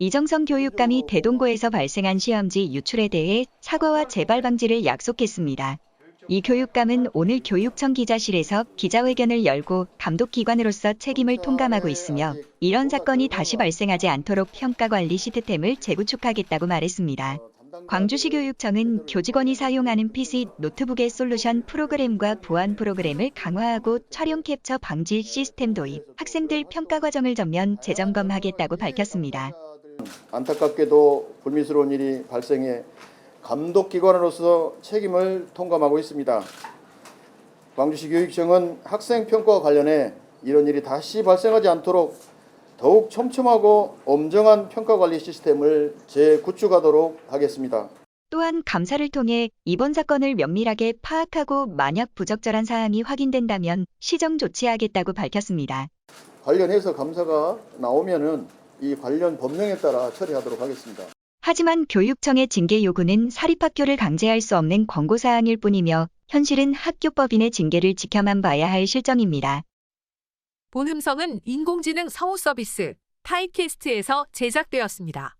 이정성 교육감이 대동고에서 발생한 시험지 유출에 대해 사과와 재발 방지를 약속했습니다. 이 교육감은 오늘 교육청 기자실에서 기자회견을 열고 감독기관으로서 책임을 통감하고 있으며 이런 사건이 다시 발생하지 않도록 평가관리 시스템을 재구축하겠다고 말했습니다. 광주시 교육청은 교직원이 사용하는 PC 노트북의 솔루션 프로그램과 보안 프로그램을 강화하고 촬영 캡처 방지 시스템 도입, 학생들 평가 과정을 전면 재점검하겠다고 밝혔습니다. 안타깝게도 불미스러운 일이 발생해 감독기관으로서 책임을 통감하고 있습니다. 광주시 교육청은 학생 평가와 관련해 이런 일이 다시 발생하지 않도록 더욱 촘촘하고 엄정한 평가 관리 시스템을 재구축하도록 하겠습니다. 또한 감사를 통해 이번 사건을 면밀하게 파악하고 만약 부적절한 사항이 확인된다면 시정 조치하겠다고 밝혔습니다. 관련해서 감사가 나오면은 이 관련 법령에 따라 처리하도록 하겠습니다. 하지만 교육청의 징계 요구는 사립학교를 강제할 수 없는 권고사항일 뿐이며 현실은 학교법인의 징계를 지켜만 봐야 할 실정입니다. 본 음성은 인공지능 성우 서비스 타이캐스트에서 제작되었습니다.